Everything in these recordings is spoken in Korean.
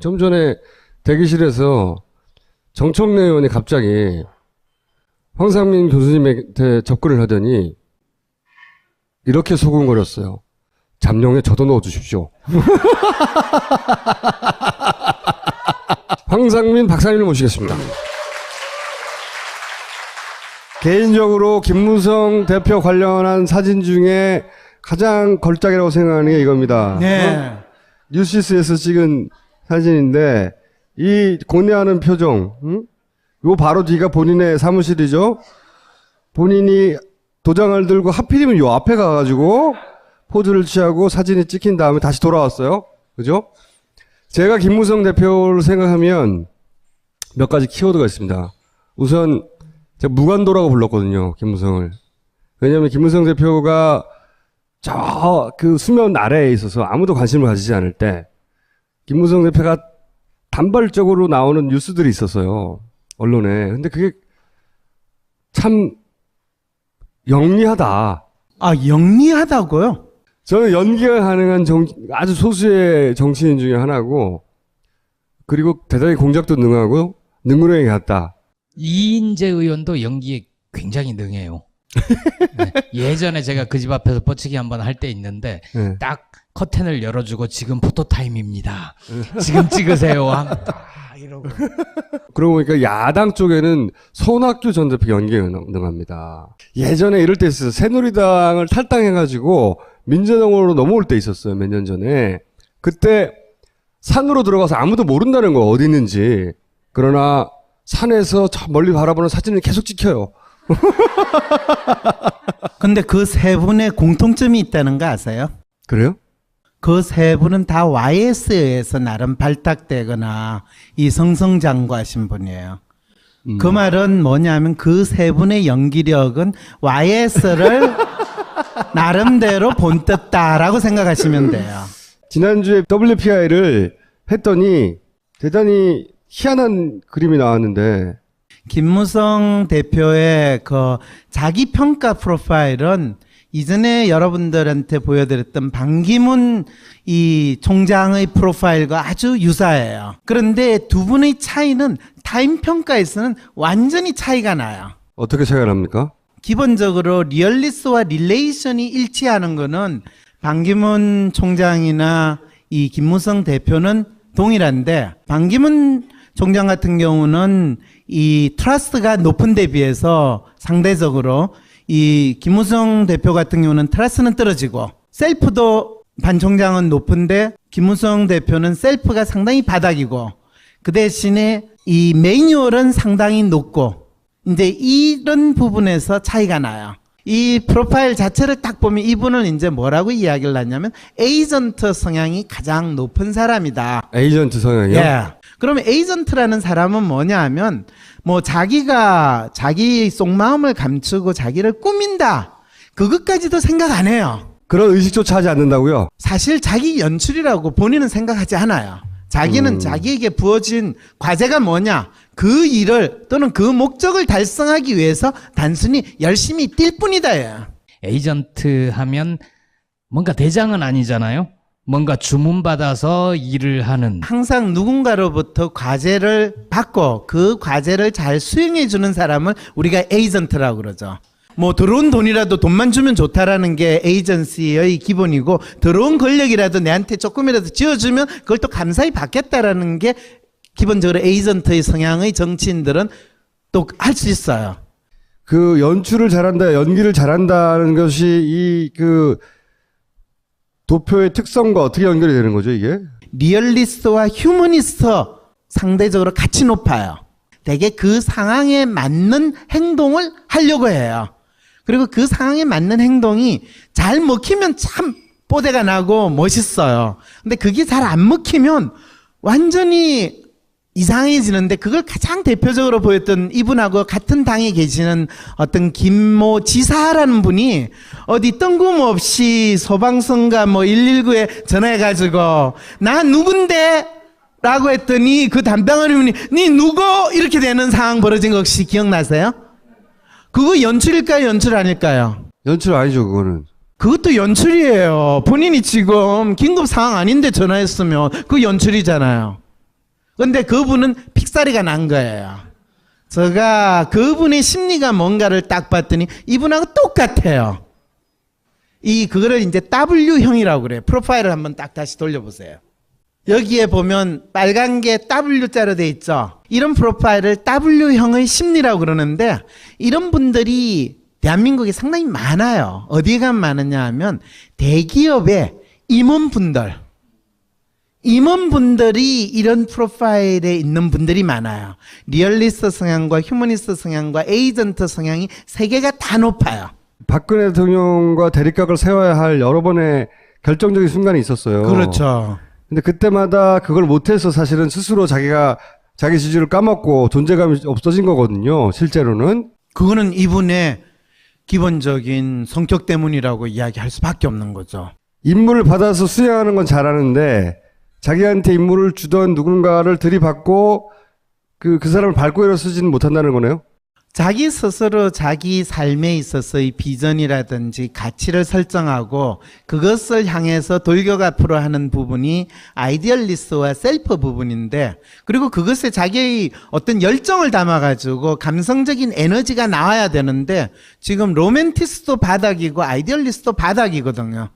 좀 전에 대기실에서 정청래 의원이 갑자기 황상민 교수님한테 접근을 하더니 이렇게 소근거렸어요. 잠룡에 저도 넣어주십시오. 황상민 박사님을 모시겠습니다. 개인적으로 김무성 대표 관련한 사진 중에 가장 걸작이라고 생각하는 게 이겁니다. 네. 뉴시스에서 찍은 사진인데 이 고뇌하는 표정, 응? 요 바로 뒤가 본인의 사무실이죠. 본인이 도장을 들고 하필이면 요 앞에 가가지고 포즈를 취하고 사진이 찍힌 다음에 다시 돌아왔어요. 그죠? 제가 김무성 대표를 생각하면 몇 가지 키워드가 있습니다. 우선 제가 무관도라고 불렀거든요. 김무성을. 왜냐하면 김무성 대표가 저 그 수면 아래에 있어서 아무도 관심을 가지지 않을 때 김무성 대표가 단발적으로 나오는 뉴스들이 있었어요. 언론에. 근데 그게 참 영리하다. 아, 영리하다고요? 저는 연기가 가능한 정, 아주 소수의 정치인 중에 하나고 그리고 대단히 공작도 능하고 능구렁이 같다. 이인재 의원도 연기에 굉장히 능해요. 네. 예전에 제가 그 집 앞에서 뻗치기 한번 할 때 있는데 네. 딱 커튼을 열어주고 지금 포토 타임입니다. 지금 찍으세요. 딱 이러고. 그러고 보니까 야당 쪽에는 손학규 전 대표 연기가 능- 능합니다. 예전에 이럴 때 있어요. 새누리당을 탈당해가지고 민주당으로 넘어올 때 있었어요. 몇 년 전에. 그때 산으로 들어가서 아무도 모른다는 거 어디 있는지. 그러나 산에서 저 멀리 바라보는 사진을 계속 찍혀요. 근데 그 세 분의 공통점이 있다는 거 아세요? 그래요? 그세 분은 다 YS에서 나름 발탁되거나 이 성성장구하신 분이에요. 그 말은 뭐냐면 그 세 분의 연기력은 YS를 나름대로 본떴다라고 생각하시면 돼요. 지난주에 WPI를 했더니 대단히 희한한 그림이 나왔는데 김무성 대표의 그 자기 평가 프로파일은 이전에 여러분들한테 보여드렸던 반기문 이 총장의 프로파일과 아주 유사해요. 그런데 두 분의 차이는 타임 평가에서는 완전히 차이가 나요. 어떻게 차이가 납니까? 기본적으로 리얼리스와 릴레이션이 일치하는 거는 반기문 총장이나 이 김무성 대표는 동일한데 반기문 총장 같은 경우는 이 트러스트가 높은 데 비해서 상대적으로 이 김무성 대표 같은 경우는 트러스는 떨어지고 셀프도 반 총장은 높은데 김무성 대표는 셀프가 상당히 바닥이고 그 대신에 이 매뉴얼은 상당히 높고 이제 이런 부분에서 차이가 나요. 이 프로파일 자체를 딱 보면 이분은 이제 뭐라고 이야기를 하냐면 에이전트 성향이 가장 높은 사람이다. 에이전트 성향이요? 예. 그러면 에이전트라는 사람은 뭐냐 하면 뭐 자기가 자기 속마음을 감추고 자기를 꾸민다. 그것까지도 생각 안 해요. 그런 의식조차 하지 않는다고요? 사실 자기 연출이라고 본인은 생각하지 않아요. 자기는 자기에게 부어진 과제가 뭐냐? 그 일을 또는 그 목적을 달성하기 위해서 단순히 열심히 뛸 뿐이다예요. 에이전트 하면 뭔가 대장은 아니잖아요. 뭔가 주문받아서 일을 하는 항상 누군가로부터 과제를 받고 그 과제를 잘 수행해 주는 사람을 우리가 에이전트라고 그러죠. 뭐 들어온 돈이라도 돈만 주면 좋다라는 게 에이전시의 기본이고 들어온 권력이라도 내한테 조금이라도 지어주면 그걸 또 감사히 받겠다라는 게 기본적으로 에이전트의 성향의 정치인들은 또 할 수 있어요. 그 연출을 잘한다, 연기를 잘한다는 것이 이그 도표의 특성과 어떻게 연결이 되는 거죠, 이게? 리얼리스트와 휴머니스트 상대적으로 같이 높아요. 대개 그 상황에 맞는 행동을 하려고 해요. 그리고 그 상황에 맞는 행동이 잘 먹히면 참 뽀대가 나고 멋있어요. 근데 그게 잘 안 먹히면 완전히 이상해지는데 그걸 가장 대표적으로 보였던 이분하고 같은 당에 계시는 어떤 김모 지사라는 분이 어디 뜬금없이 소방서인가 뭐 119에 전화해가지고 나 누군데? 라고 했더니 그 담당하는 분이 니 누구? 이렇게 되는 상황 벌어진 거 혹시 기억나세요? 그거 연출일까요? 연출 아닐까요? 연출 아니죠, 그거는. 그것도 연출이에요. 본인이 지금 긴급 상황 아닌데 전화했으면 그 연출이잖아요. 근데 그분은 픽사리가 난 거예요. 제가 그분의 심리가 뭔가를 딱 봤더니 이분하고 똑같아요. 이 그거를 이제 W형이라고 그래요. 프로파일을 한번 딱 다시 돌려보세요. 여기에 보면 빨간 게 W자로 돼 있죠. 이런 프로파일을 W형의 심리라고 그러는데 이런 분들이 대한민국에 상당히 많아요. 어디에 가면 많으냐 하면 대기업의 임원분들. 임원분들이 이런 프로파일에 있는 분들이 많아요. 리얼리스트 성향과 휴머니스트 성향과 에이전트 성향이 세 개가 다 높아요. 박근혜 대통령과 대립각을 세워야 할 여러 번의 결정적인 순간이 있었어요. 그렇죠. 근데 그때마다 그걸 못해서 사실은 스스로 자기가 자기 지지를 까먹고 존재감이 없어진 거거든요. 실제로는. 그거는 이분의 기본적인 성격 때문이라고 이야기할 수밖에 없는 거죠. 임무를 받아서 수행하는 건 잘하는데 자기한테 임무를 주던 누군가를 들이받고 그, 그 사람을 밟고 일어서지는 못한다는 거네요. 자기 스스로 자기 삶에 있어서의 비전이라든지 가치를 설정하고 그것을 향해서 돌격 앞으로 하는 부분이 아이디얼리스트와 셀프 부분인데 그리고 그것에 자기의 어떤 열정을 담아가지고 감성적인 에너지가 나와야 되는데 지금 로맨티스트도 바닥이고 아이디얼리스트도 바닥이거든요.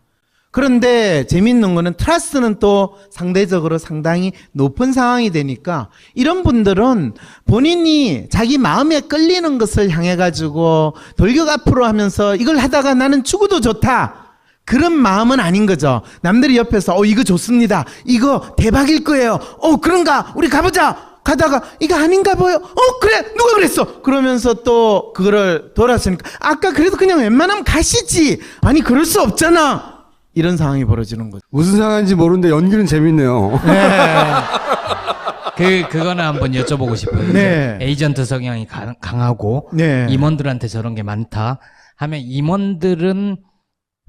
그런데 재밌는 거는 트러스는 또 상대적으로 상당히 높은 상황이 되니까 이런 분들은 본인이 자기 마음에 끌리는 것을 향해 가지고 돌격 앞으로 하면서 이걸 하다가 나는 죽어도 좋다. 그런 마음은 아닌 거죠. 남들이 옆에서 어 이거 좋습니다. 이거 대박일 거예요. 어 그런가? 우리 가보자. 가다가 이거 아닌가 봐요. 어 그래 누가 그랬어? 그러면서 또 그거를 돌았으니까 아까 그래도 그냥 웬만하면 가시지. 아니 그럴 수 없잖아. 이런 상황이 벌어지는 거죠. 무슨 상황인지 모르는데 연기는 재밌네요. 그 그거는 한번 여쭤보고 싶어요. 네. 에이전트 성향이 강- 강하고 네. 임원들한테 저런 게 많다 하면 임원들은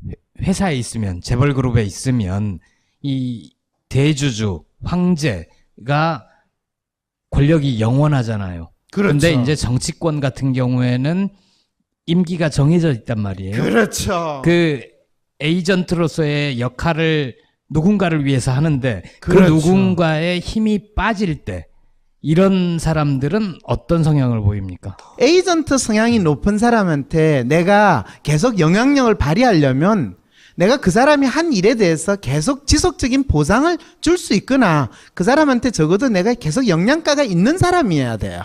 회- 회사에 있으면 재벌 그룹에 있으면 이 대주주 황제가 권력이 영원하잖아요. 그런데 그렇죠. 이제 정치권 같은 경우에는 임기가 정해져 있단 말이에요. 그렇죠. 그 에이전트로서의 역할을 누군가를 위해서 하는데 그 그렇죠. 누군가의 힘이 빠질 때 이런 사람들은 어떤 성향을 보입니까? 에이전트 성향이 높은 사람한테 내가 계속 영향력을 발휘하려면 내가 그 사람이 한 일에 대해서 계속 지속적인 보상을 줄 수 있거나 그 사람한테 적어도 내가 계속 영향가가 있는 사람이어야 돼요.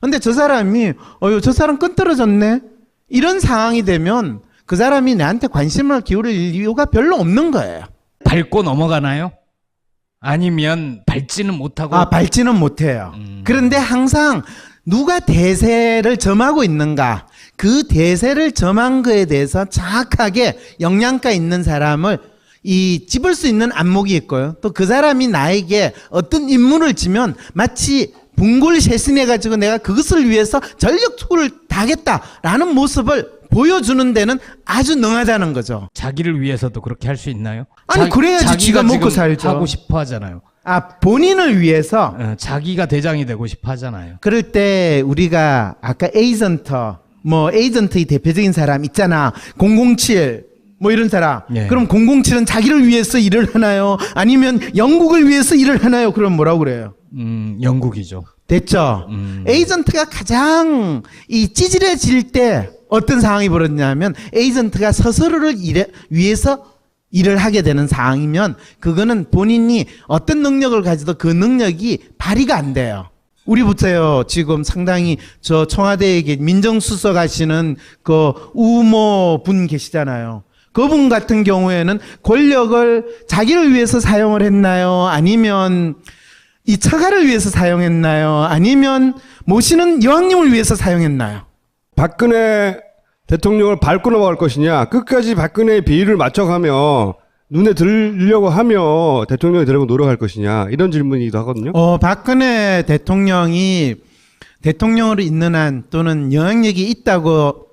근데 저 사람이 어유 저 사람 끈 떨어졌네. 이런 상황이 되면 그 사람이 나한테 관심을 기울일 이유가 별로 없는 거예요. 밟고 넘어가나요? 아니면 밟지는 못하고 아, 밟지는 못해요. 음. 그런데 항상 누가 대세를 점하고 있는가, 그 대세를 점한 거에 대해서 정확하게 영양가 있는 사람을 이 집을 수 있는 안목이 있고요. 또 그 사람이 나에게 어떤 임무를 지면 마치 분골 쇄신해 가지고 내가 그것을 위해서 전력 투구를 다하겠다라는 모습을 보여주는 데는 아주 능하다는 거죠. 자기를 위해서도 그렇게 할 수 있나요? 아니, 그래야지 자기가 지가 먹고 살죠. 하고 싶어 하잖아요. 아, 본인을 위해서 어, 자기가 대장이 되고 싶어 하잖아요. 그럴 때 우리가 아까 에이전터 뭐 에이전트의 대표적인 사람 있잖아 007 뭐 이런 사람 예. 그럼 007은 자기를 위해서 일을 하나요 아니면 영국을 위해서 일을 하나요 그럼 뭐라고 그래요 음, 영국이죠. 됐죠 음. 에이전트가 가장 이 찌질해질 때 어떤 상황이 벌어지냐면 에이전트가 스스로를 일에, 위해서 일을 하게 되는 상황이면 그거는 본인이 어떤 능력을 가지도 그 능력이 발휘가 안 돼요. 우리 보세요. 지금 상당히 저 청와대에 계 민정수석 하시는 그 우모 분 계시잖아요. 그분 같은 경우에는 권력을 자기를 위해서 사용을 했나요? 아니면 이 처가를 위해서 사용했나요? 아니면 모시는 여왕님을 위해서 사용했나요? 박근혜 대통령을 밟고 넘어갈 것이냐, 끝까지 박근혜의 비위를 맞춰가며 눈에 들려고 하며 대통령이 되려고 노력할 것이냐, 이런 질문이기도 하거든요. 어, 박근혜 대통령이 대통령으로 있는 한 또는 영향력이 있다고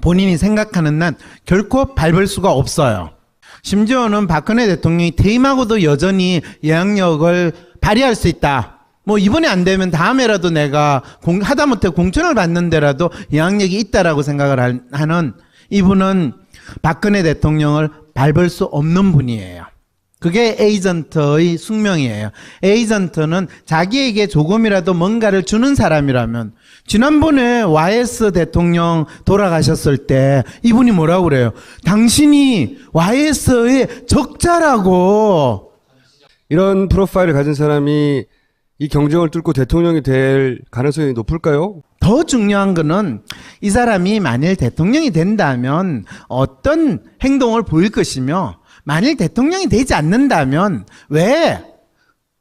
본인이 생각하는 한 결코 밟을 수가 없어요. 심지어는 박근혜 대통령이 퇴임하고도 여전히 영향력을 발휘할 수 있다. 뭐 이번에 안 되면 다음에라도 내가 공, 하다못해 공천을 받는 데라도 영향력이 있다라고 생각을 할- 하는 이분은 박근혜 대통령을 밟을 수 없는 분이에요. 그게 에이전트의 숙명이에요. 에이전트는 자기에게 조금이라도 뭔가를 주는 사람이라면 지난번에 YS 대통령 돌아가셨을 때 이분이 뭐라고 그래요? 당신이 YS의 적자라고. 이런 프로파일을 가진 사람이 이 경쟁을 뚫고 대통령이 될 가능성이 높을까요? 더 중요한 거는 이 사람이 만일 대통령이 된다면 어떤 행동을 보일 것이며 만일 대통령이 되지 않는다면 왜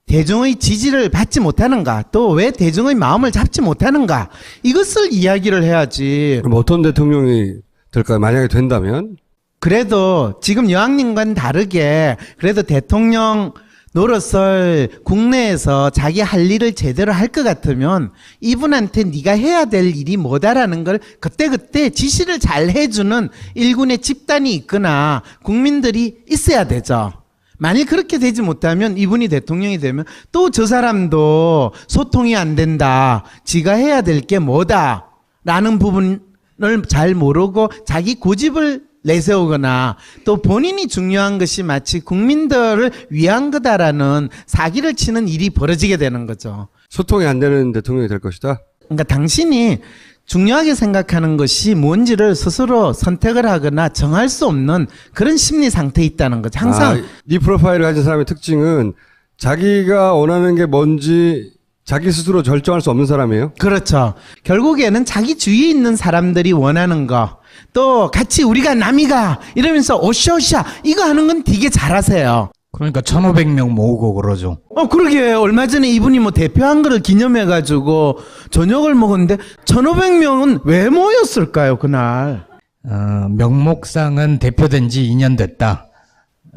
대중의 지지를 받지 못하는가 또 왜 대중의 마음을 잡지 못하는가 이것을 이야기를 해야지 그럼 어떤 대통령이 될까요? 만약에 된다면? 그래도 지금 여왕님과는 다르게 그래도 대통령 노릇을 국내에서 자기 할 일을 제대로 할 것 같으면 이분한테 네가 해야 될 일이 뭐다라는 걸 그때그때 지시를 잘 해주는 일군의 집단이 있거나 국민들이 있어야 되죠. 만일 그렇게 되지 못하면 이분이 대통령이 되면 또 저 사람도 소통이 안 된다. 지가 해야 될 게 뭐다. 라는 부분을 잘 모르고 자기 고집을 내세우거나 또 본인이 중요한 것이 마치 국민들을 위한 거다라는 사기를 치는 일이 벌어지게 되는 거죠. 소통이 안 되는 대통령이 될 것이다. 그러니까 당신이 중요하게 생각하는 것이 뭔지를 스스로 선택을 하거나 정할 수 없는 그런 심리 상태에 있다는 거죠. 항상 아, 이 프로파일을 가진 사람의 특징은 자기가 원하는 게 뭔지 자기 스스로 결정할 수 없는 사람이에요. 그렇죠. 결국에는 자기 주위에 있는 사람들이 원하는 거, 또 같이 우리가 남이가 이러면서 오샤오샤 이거 하는 건 되게 잘하세요. 그러니까 1,500명 모으고 그러죠. 어, 그러게. 얼마 전에 이분이 뭐 대표한 거를 기념해가지고 저녁을 먹었는데 1,500명은 왜 모였을까요, 그날? 어, 명목상은 대표된 지 2년 됐다는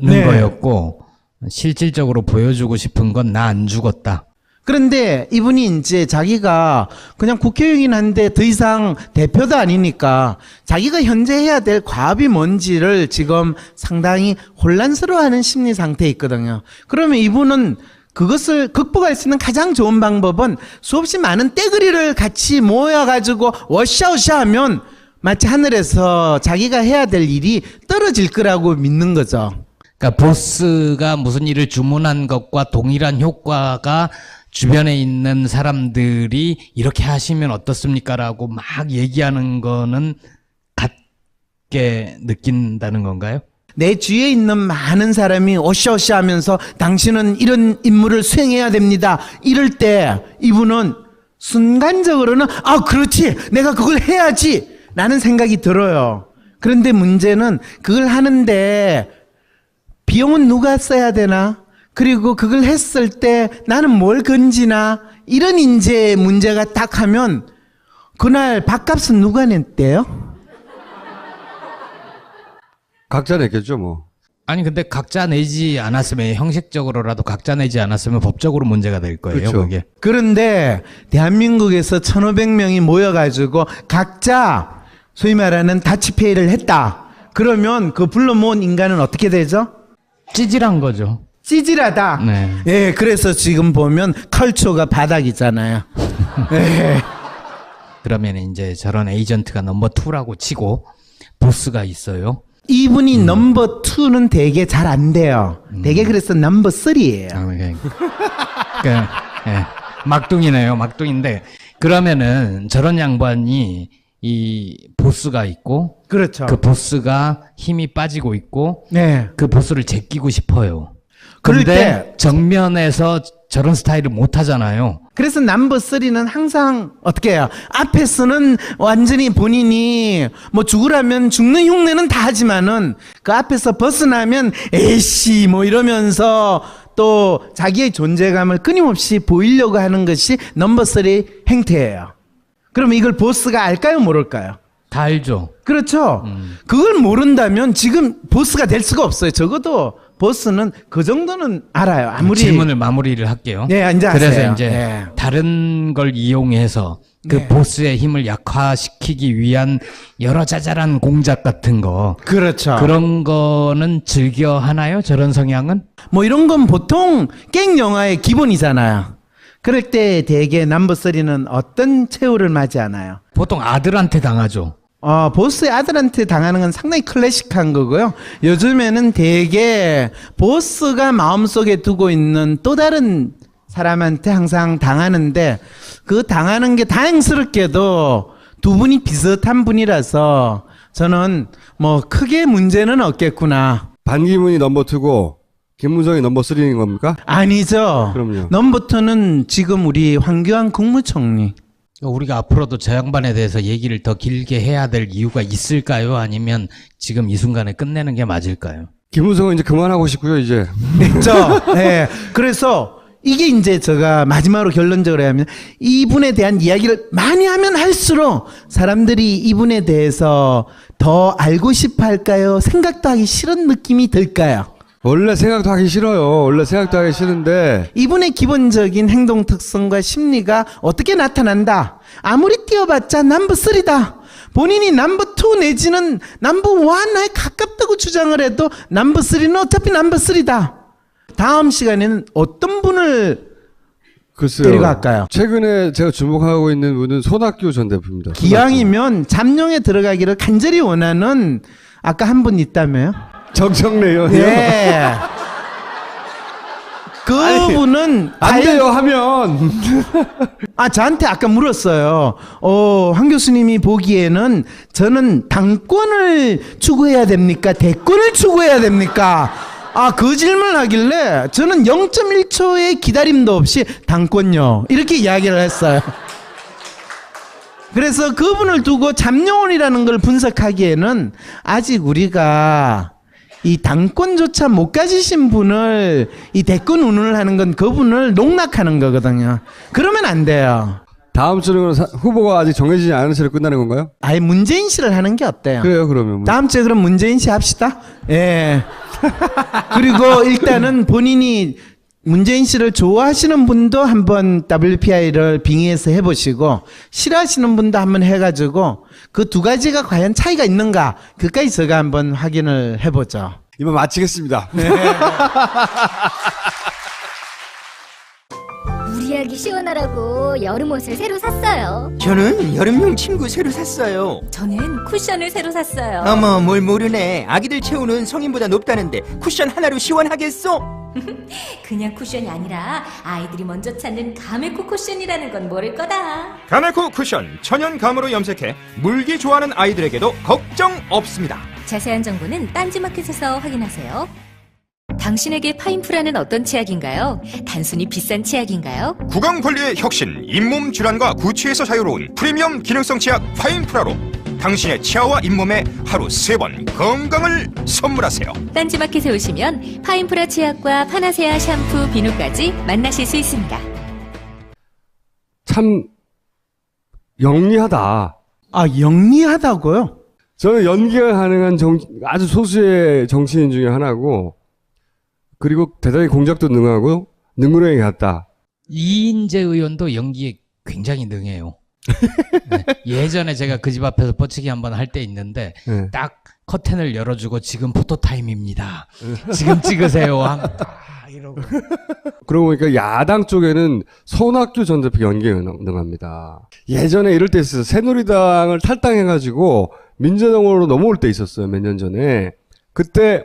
네. 거였고 실질적으로 보여주고 싶은 건 나 안 죽었다. 그런데 이분이 이제 자기가 그냥 국회의원이긴 한데 더 이상 대표도 아니니까 자기가 현재 해야 될 과업이 뭔지를 지금 상당히 혼란스러워하는 심리 상태에 있거든요. 그러면 이분은 그것을 극복할 수 있는 가장 좋은 방법은 수없이 많은 떼거리를 같이 모여가지고 워샤워샤 하면 마치 하늘에서 자기가 해야 될 일이 떨어질 거라고 믿는 거죠. 그러니까 보스가 무슨 일을 주문한 것과 동일한 효과가 주변에 있는 사람들이 이렇게 하시면 어떻습니까라고 막 얘기하는 거는 같게 느낀다는 건가요? 내 주위에 있는 많은 사람이 오샤오샤 하면서 당신은 이런 임무를 수행해야 됩니다. 이럴 때 이분은 순간적으로는 아, 그렇지. 내가 그걸 해야지. 라는 생각이 들어요. 그런데 문제는 그걸 하는데 비용은 누가 써야 되나? 그리고 그걸 했을 때 나는 뭘 건지나? 이런 이제 문제가 딱 하면 그날 밥값은 누가 냈대요? 각자 냈겠죠, 뭐. 아니 근데 각자 내지 않았으면 형식적으로라도 각자 내지 않았으면 법적으로 문제가 될 거예요. 그렇죠. 그게. 그런데 대한민국에서 1,500명이 모여가지고 각자 소위 말하는 다치페이를 했다. 그러면 그 불러 모은 인간은 어떻게 되죠? 찌질한 거죠. 찌질하다. 네. 예, 그래서 지금 보면 컬처가 바닥이잖아요. 예. 그러면 이제 저런 에이전트가 넘버 2라고 치고 보스가 있어요. 이분이 넘버 투는 되게 잘 안 돼요. 되게 그래서 넘버 쓰리예요 아, 네. 그, 예. 막둥이네요. 막둥인데 그러면은 저런 양반이 이 보스가 있고 그렇죠. 그 보스가 힘이 빠지고 있고 네. 그 보스를 제끼고 싶어요. 그럴 때- 정면에서 저런 스타일을 못 하잖아요. 그래서 넘버 쓰리는 항상 어떻게 해요? 앞에서는 완전히 본인이 뭐 죽으라면 죽는 흉내는 다 하지만은 그 앞에서 벗어나면 에이씨 뭐 이러면서 또 자기의 존재감을 끊임없이 보이려고 하는 것이 넘버 쓰리 행태예요. 그러면 이걸 보스가 알까요, 모를까요? 다 알죠. 그렇죠. 그걸 모른다면 지금 보스가 될 수가 없어요. 적어도 보스는 그 정도는 알아요. 아무리 질문을 마무리를 할게요. 네, 이제 그래서. 이제 네. 다른 걸 이용해서 그 네. 보스의 힘을 약화시키기 위한 여러 자잘한 공작 같은 거 그렇죠. 그런 거는 즐겨 하나요? 저런 성향은? 뭐 이런 건 보통 깽 영화의 기본이잖아요. 그럴 때 대개 넘버 쓰리는 어떤 최후를 맞이하나요? 보통 아들한테 당하죠. 어, 보스의 아들한테 당하는 건 상당히 클래식한 거고요. 요즘에는 대개 보스가 마음속에 두고 있는 또 다른 사람한테 항상 당하는데 그 당하는 게 다행스럽게도 두 분이 비슷한 분이라서 저는 뭐 크게 문제는 없겠구나. 반기문이 넘버 투고 김무성이 넘버 쓰리인 겁니까? 아니죠. 그럼요. 넘버터는 지금 우리 황교안 국무총리. 우리가 앞으로도 저 양반에 대해서 얘기를 더 길게 해야 될 이유가 있을까요? 아니면 지금 이 순간에 끝내는 게 맞을까요? 김무성은 이제 그만하고 싶고요, 이제. 됐죠. 네. 그래서 이게 이제 제가 마지막으로 결론적으로 하면 이분에 대한 이야기를 많이 하면 할수록 사람들이 이분에 대해서 더 알고 싶어 할까요? 생각도 하기 싫은 느낌이 들까요? 원래 생각도 하기 싫어요. 원래 생각도 하기 싫은데 이분의 기본적인 행동 특성과 심리가 어떻게 나타난다? 아무리 띄워봤자 남부 3다. 본인이 남부 2 내지는 남부 1에 가깝다고 주장을 해도 남부 3는 어차피 남부 3다. 다음 시간에는 어떤 분을 글쎄요. 데리고 갈까요? 최근에 제가 주목하고 있는 분은 손학규 전 대표입니다. 기왕이면 잠룡에 들어가기를 간절히 원하는 아까 한 분 있다며요? 정청래 의원이요. 네. 그분은 안 돼요 하면 아, 저한테 아까 물었어요. 어, 황 교수님이 보기에는 저는 당권을 추구해야 됩니까? 대권을 추구해야 됩니까? 아, 그 질문을 하길래 저는 0.1초의 기다림도 없이 당권요. 이렇게 이야기를 했어요. 그래서 그분을 두고 잠룡원이라는 걸 분석하기에는 아직 우리가 이 당권조차 못 가지신 분을 이 대권 운운을 하는 건 그분을 농락하는 거거든요. 그러면 안 돼요. 다음 주는 후보가 아직 정해지지 않은 채로 끝나는 건가요? 아예 문재인 씨를 하는 게 어때요? 그래요, 그러면. 다음 주에 그럼 문재인 씨 합시다. 예. 그리고 일단은 본인이 문재인 씨를 좋아하시는 분도 한번 WPI를 빙의해서 해보시고 싫어하시는 분도 한번 해가지고 그 두 가지가 과연 차이가 있는가 그까지 제가 한번 확인을 해보죠. 이만 마치겠습니다. 우리 아기 시원하라고 여름 옷을 새로 샀어요. 저는 여름용 침구 새로 샀어요. 저는 쿠션을 새로 샀어요. 어머 뭘 모르네. 아기들 체온은 성인보다 높다는데 쿠션 하나로 시원하겠어? 그냥 쿠션이 아니라 아이들이 먼저 찾는 가메코 쿠션이라는 건 모를 거다. 가메코 쿠션 천연 감으로 염색해 물기 좋아하는 아이들에게도 걱정 없습니다. 자세한 정보는 딴지마켓에서 확인하세요. 당신에게 파인프라는 어떤 치약인가요? 단순히 비싼 치약인가요? 구강 관리의 혁신, 잇몸 질환과 구취에서 자유로운 프리미엄 기능성 치약 파인프라로 당신의 치아와 잇몸에 하루 세 번 건강을 선물하세요. 딴지마켓에 오시면 파인프라 치약과 파나세아 샴푸, 비누까지 만나실 수 있습니다. 참 영리하다. 아 영리하다고요? 저는 연기가 가능한 정, 아주 소수의 정치인 중에 하나고 그리고 대단히 공작도 능하고 능구렁이 같다. 이인재 의원도 연기에 굉장히 능해요. 네. 예전에 제가 그 집 앞에서 뻗치기 한번 할 때 있는데 네. 딱 커튼을 열어주고 지금 포토 타임입니다. 지금 찍으세요. 딱 이러고. 그러고 보니까 야당 쪽에는 손학규 전 대표 연기에 능- 능합니다. 예전에 이럴 때 있어요. 새누리당을 탈당해가지고 민주당으로 넘어올 때 있었어요. 몇 년 전에. 그때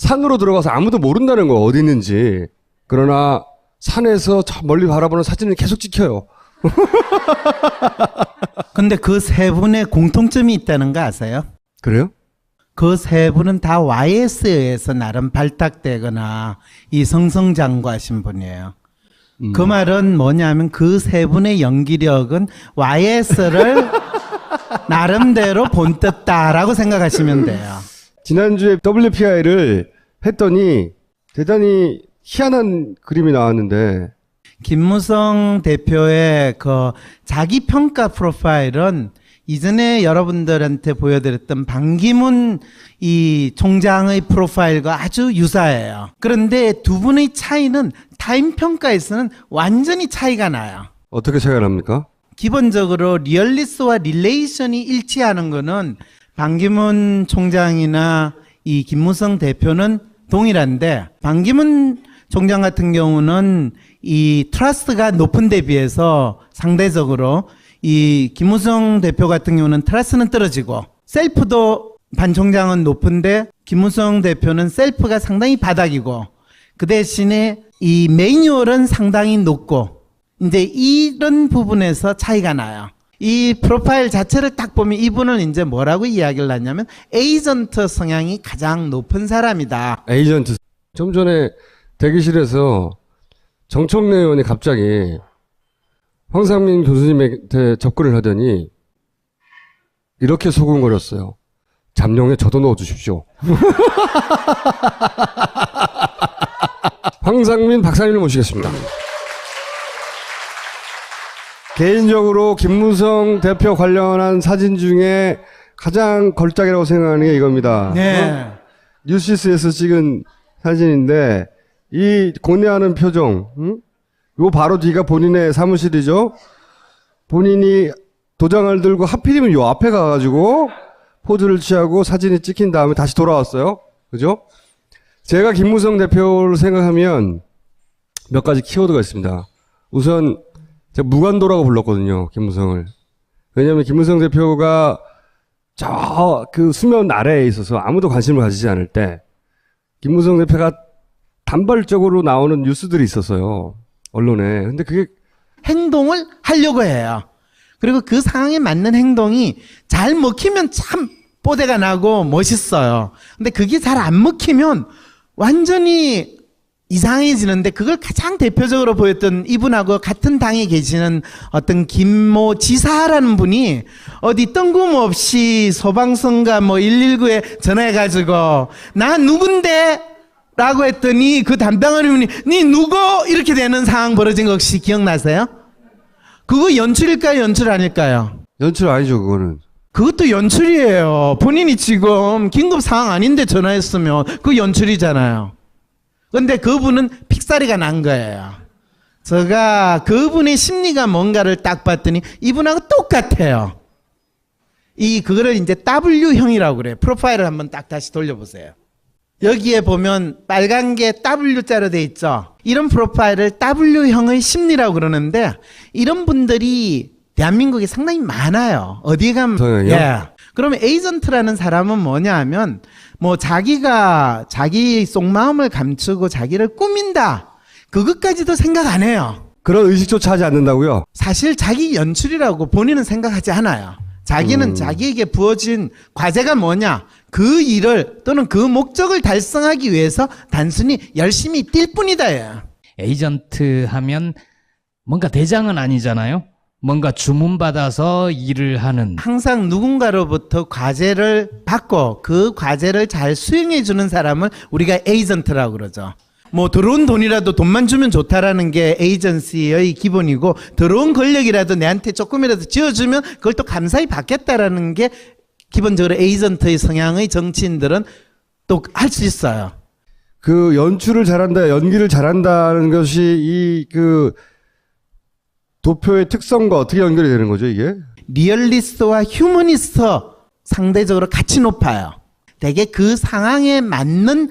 산으로 들어가서 아무도 모른다는 거 어디 있는지. 그러나 산에서 저 멀리 바라보는 사진을 계속 찍혀요. 근데 그 세 분의 공통점이 있다는 거 아세요? 그래요? 그 세 분은 다 YS에서 나름 발탁되거나 이 성성장구하신 분이에요. 그 말은 뭐냐면 그 세 분의 연기력은 YS를 나름대로 본떴다라고 생각하시면 돼요. 지난주에 WPI를 했더니 대단히 희한한 그림이 나왔는데 김무성 대표의 그 자기 평가 프로파일은 이전에 여러분들한테 보여드렸던 반기문 이 총장의 프로파일과 아주 유사해요. 그런데 두 분의 차이는 타임 평가에서는 완전히 차이가 나요. 어떻게 차이가 납니까? 기본적으로 리얼리스와 릴레이션이 일치하는 거는 반기문 총장이나 이 김무성 대표는 동일한데 반기문 총장 같은 경우는 이 트러스트가 높은 데 비해서 상대적으로 이 김무성 대표 같은 경우는 트러스는 떨어지고 셀프도 반 총장은 높은데 김무성 대표는 셀프가 상당히 바닥이고 그 대신에 이 매뉴얼은 상당히 높고 이제 이런 부분에서 차이가 나요. 이 프로파일 자체를 딱 보면 이분은 이제 뭐라고 이야기를 하냐면 에이전트 성향이 가장 높은 사람이다. 에이전트. 좀 전에 대기실에서 정청래 의원이 갑자기 황상민 교수님한테 접근을 하더니 이렇게 소근거렸어요. 잠룡에 저도 넣어주십시오. 황상민 박사님을 모시겠습니다. 개인적으로 김무성 대표 관련한 사진 중에 가장 걸작이라고 생각하는 게 이겁니다. 네. 뉴시스에서 찍은 사진인데 이 고뇌하는 표정, 응? 요 바로 뒤가 본인의 사무실이죠. 본인이 도장을 들고 하필이면 요 앞에 가가지고 포즈를 취하고 사진이 찍힌 다음에 다시 돌아왔어요. 그죠? 제가 김무성 대표를 생각하면 몇 가지 키워드가 있습니다. 우선 제가 무관도라고 불렀거든요. 김무성을. 왜냐하면 김무성 대표가 저 그 수면 아래에 있어서 아무도 관심을 가지지 않을 때 김무성 대표가 단발적으로 나오는 뉴스들이 있었어요. 언론에. 근데 그게 행동을 하려고 해요. 그리고 그 상황에 맞는 행동이 잘 먹히면 참 뽀대가 나고 멋있어요. 근데 그게 잘 안 먹히면 완전히 이상해지는데 그걸 가장 대표적으로 보였던 이분하고 같은 당에 계시는 어떤 김모 지사라는 분이 어디 뜬금없이 소방서인가 뭐 119에 전화해가지고 나 누군데? 라고 했더니 그 담당하는 분이 니 누구? 이렇게 되는 상황 벌어진 거 혹시 기억나세요? 그거 연출일까요? 연출 아닐까요? 연출 아니죠, 그거는. 그것도 연출이에요. 본인이 지금 긴급 상황 아닌데 전화했으면 그 연출이잖아요. 근데 그분은 픽사리가 난 거예요. 제가 그분의 심리가 뭔가를 딱 봤더니 이분하고 똑같아요. 이 그거를 이제 W형이라고 그래요. 프로파일을 한번 딱 다시 돌려보세요. 여기에 보면 빨간 게 W자로 돼 있죠. 이런 프로파일을 W형의 심리라고 그러는데 이런 분들이 대한민국에 상당히 많아요. 어디 가면 저요? 예. 그러면 에이전트라는 사람은 뭐냐 하면 뭐 자기가 자기 속마음을 감추고 자기를 꾸민다. 그것까지도 생각 안 해요. 그런 의식조차 하지 않는다고요? 사실 자기 연출이라고 본인은 생각하지 않아요. 자기는 자기에게 부어진 과제가 뭐냐? 그 일을 또는 그 목적을 달성하기 위해서 단순히 열심히 뛸 뿐이다. 요 에이전트 하면 뭔가 대장은 아니잖아요. 뭔가 주문받아서 일을 하는 항상 누군가로부터 과제를 받고 그 과제를 잘 수행해 주는 사람을 우리가 에이전트라고 그러죠. 뭐 들어온 돈이라도 돈만 주면 좋다라는 게 에이전시의 기본이고 들어온 권력이라도 내한테 조금이라도 지어주면 그걸 또 감사히 받겠다라는 게 기본적으로 에이전트의 성향의 정치인들은 또 할 수 있어요. 그 연출을 잘한다, 연기를 잘한다는 것이 이그 도표의 특성과 어떻게 연결이 되는 거죠, 이게? 리얼리스트와 휴머니스트 상대적으로 같이 높아요. 되게 그 상황에 맞는